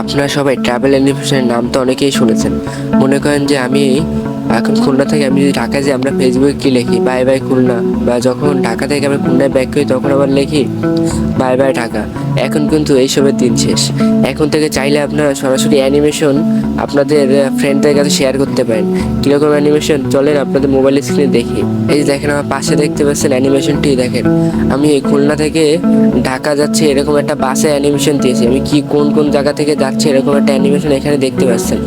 আপনারা সবাই ট্রাভেল অ্যানিমেশনের নাম তো অনেকেই শুনেছেন। মনে করেন যে আমি এখন খুলনা থেকে আমি যদি ঢাকা যাই, আমরা ফেসবুকে কি লিখি? Bye bye Khulna. বা যখন ঢাকা থেকে আমরা খুলনায় ব্যাক করি তখন আবার লিখি, বাই বাই ঢাকা। এখন কিন্তু এইসবের দিন শেষ। এখন থেকে চাইলে আপনারা সরাসরি অ্যানিমেশন আপনাদের ফ্রেন্ডদের কাছে শেয়ার করতে পারেন। কীরকম অ্যানিমেশন চলেন আপনাদের মোবাইল স্ক্রিনে দেখি। এই যে দেখেন, আমার পাশে দেখতে পাচ্ছেন অ্যানিমেশনটি দেখেন। আমি এই খুলনা থেকে ঢাকা যাচ্ছে, এরকম একটা বাসে অ্যানিমেশন দিয়েছি। আমি কি, কোন কোন জায়গা থেকে যাচ্ছে, এরকম একটা অ্যানিমেশন এখানে দেখতে পাচ্ছেন।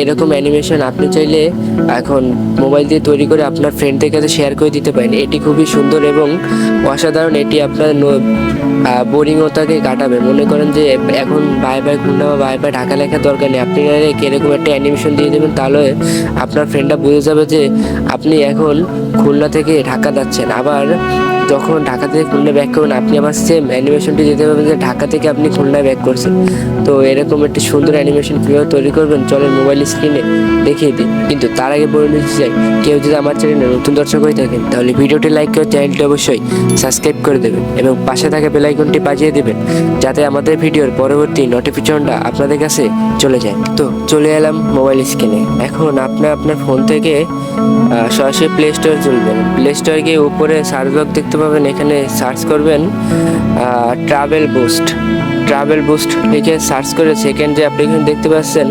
এরকম অ্যানিমেশন আপনি চাইলে এখন মোবাইল দিয়ে তৈরি করে আপনার ফ্রেন্ডদের কাছে শেয়ার করে দিতে পারেন। এটি খুবই সুন্দর এবং অসাধারণ এটি আপনার বোরিংতাকে কাটাবে। মনে করেন যে এখন বাই বাই খুলনা বা বাই বাই ঢাকা লেখার দরকার নেই। আপনি এরকম একটা অ্যানিমেশন দিয়ে দেবেন তাহলে আপনার ফ্রেন্ডটা বুঝে যাবে যে আপনি এখন খুলনা থেকে ঢাকা যাচ্ছেন। আবার যখন ঢাকা থেকে খুলনা ব্যাক করবেন, আপনি আবার সেম অ্যানিমেশনটি দিতে পারবেন যে ঢাকা থেকে আপনি খুলনায় ব্যাক করছেন। তো এরকম একটি সুন্দর অ্যানিমেশন কীভাবে তৈরি করবেন, চলেন মোবাইল স্ক্রিনে দেখিয়ে দিই। কিন্তু তার আগে বলে নিতে চাই, কেউ যদি আমার চ্যানেলে নতুন দর্শক হয়ে থাকেন, তাহলে ভিডিওটি লাইক করে চ্যানেলটি অবশ্যই সাবস্ক্রাইব করে দেবেন এবং পাশে থাকা বেলাইকনটি বাজিয়ে দেবেন, যাতে আমাদের ভিডিওর পরবর্তী নোটিফিকেশনটা আপনাদের কাছে চলে যায়। তো চলে এলাম মোবাইল স্ক্রিনে এখন আপনার আপনার ফোন থেকে সরাসরি প্লে স্টোর চলবেন। প্লে স্টোরে গিয়ে উপরে সার্চ দেখতে পাবেন এখানে সার্চ করবেন ট্রাভেল বুস্ট ট্রাভেল বুস্ট লিখে সার্চ করে সেকেন্ড যে আপনি এখানে দেখতে পাচ্ছেন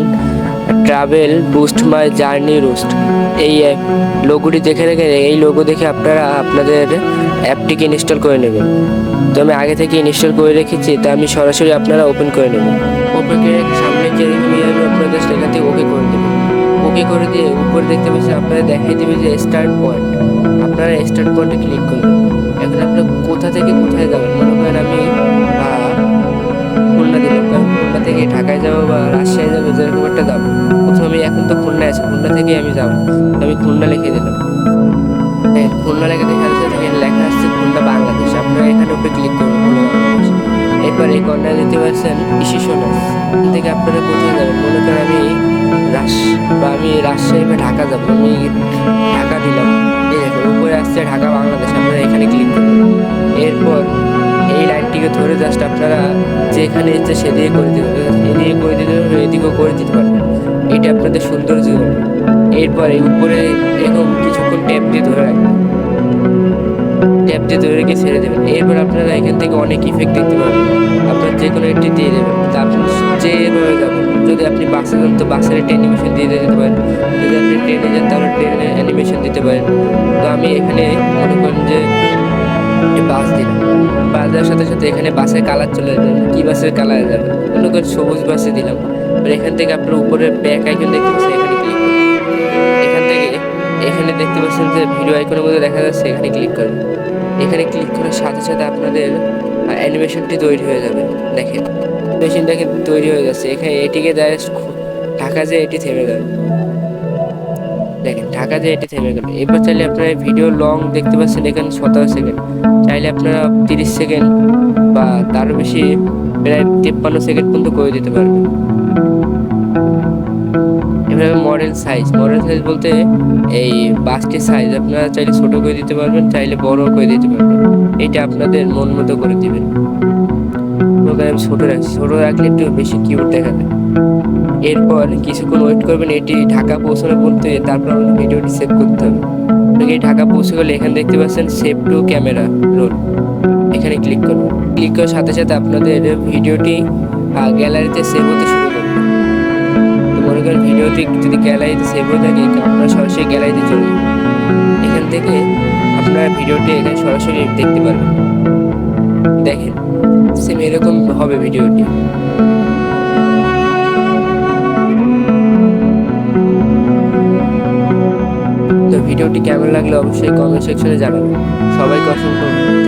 travel boost my journey roost এই লোগোটি দেখে রেখে এই লোগো দেখে আপনারা আপনাদের অ্যাপটিকে ইনস্টল করে নেবেন। তো আমি আগে থেকে ইনস্টল করে রেখেছি, তা আমি সরাসরি আপনারা ওপেন করে নেবেন ওপেন করে সামনে যে আমি আপনাদের সেখান থেকে ওকে করে দেবেন ওকে করে দিয়ে উপরে দেখতে পাচ্ছেন, আপনারা দেখাই দেবে যে স্টার্ট পয়েন্ট আপনারা স্টার্ট পয়েন্টে ক্লিক করবেন এখন আপনারা কোথা থেকে কোথায় যাবেন? মনে করেন আমি খুলনা দিলাম। খুলনা থেকে ঢাকায় যাব বা রাজশাহী যাব যেরকম একটা যাব। প্রথমে আমি এখন তো খুলনায় আছি খুলনা থেকেই আমি যাব। আমি খুলনা লিখে দিলাম। হ্যাঁ, খুলনা লেখা দেখা যাচ্ছে এখানে লেখা আসছে খুলনা বাংলাদেশ। আপনারা এখানে উপরে ক্লিক করবেন খুলনা বাংলাদেশ। এরপর এই কর্নার দিতে পারছেন ইসিশনাস থেকে আপনারা কোথায় যাবেন? মনে করেন আমি রাস বা আমি রাজশাহী বা ঢাকা যাব। আমি ধরে জাস্ট আপনারা যেখানে ইচ্ছে সেদিকে করে দিতে এদিকে করে দিতে পারবেন এদিকেও করে দিতে পারবেন। এটা আপনাদের সৌন্দর্য। এরপর উপরে এরকম কিছুক্ষণ ট্যাপ দিয়ে ধরে রাখবেন। ট্যাপ দিয়ে ধরে রেখে ছেড়ে দেবেন। এরপর আপনারা এখান থেকে অনেক ইফেক্ট দেখতে পাবেন। আপনার যে কোনো একটি দিয়ে দেবেন। আপনি যেভাবে যাবেন যদি আপনি বাসে যান, তো বাসের একটা অ্যানিমেশন দিয়ে দিতে পারেন। যদি আপনি ট্রেনে যান, তাহলে ট্রেনের অ্যানিমেশন দিতে পারেন। তো আমি এখানে মনে করেন যে বাস দিলাম বাস দেওয়ার সাথে সাথে এখানে বাসের কালার চলে যাবে কি বাসের কালার যাবে মনে করেন সবুজ বাসে দিলাম। এবার এখান থেকে আপনার উপরে ব্যাক আইকন দেখতে পাচ্ছেন, এখানে ক্লিক এখান থেকে এখানে দেখতে পাচ্ছেন যে ভিডিও আইকনের মধ্যে দেখা যাচ্ছে, এখানে ক্লিক করবেন এখানে ক্লিক করার সাথে সাথে আপনাদের অ্যানিমেশনটি তৈরি হয়ে যাবে। দেখেন মেশিনটা কিন্তু তৈরি হয়ে যাচ্ছে। এখানে এটিকে ডাইরেক্ট ঢাকা যে এটি থেমে যাবে। ঢাকা যে এটি থেমে গেল। এবার চাইলে আপনারা ভিডিও লং দেখতে পাচ্ছেন এখানে সতেরো সেকেন্ড চাইলে আপনারা তিরিশ সেকেন্ড বা তারও বেশি প্রায় তেপ্পান্ন সেকেন্ড পর্যন্ত করে দিতে পারবেন। এভাবে মডেল সাইজ মডেল সাইজ বলতে এই বাসটির সাইজ আপনারা চাইলে ছোট করে দিতে পারবেন, চাইলে বড় করে দিতে পারবেন। এটা আপনাদের মন মতো করে দিবেন। করেন আমি ছোট রাখছি ছোট রাখলে একটু বেশি কিউট দেখাবে এরপর কিছুক্ষণ ওয়েট করবেন, এটি ঢাকা পৌঁছানো বলতে তারপর ভিডিওটি সেভ করতে হবে। আপনাকে ঢাকা পৌঁছে গেলে এখানে দেখতে পাচ্ছেন সেভ টু ক্যামেরা রোল এখানে ক্লিক করুন। ক্লিক করার সাথে সাথে আপনাদের ভিডিওটি গ্যালারিতে সেভ হতে শুরু করবে। তো মনে করেন ভিডিওটি যদি গ্যালারিতে সেভ হয়ে থাকে আপনারা সরাসরি গ্যালারিতে চলে যাবেন। এখান থেকে আপনারা ভিডিওটি এখানে সরাসরি দেখতে পারবেন। দেখেন সেম এরকম হবে ভিডিওটি। ভিডিওটি কেমন লাগল অবশ্যই কমেন্ট সেকশনে জানাবেন সবাইকে অসংখ্য।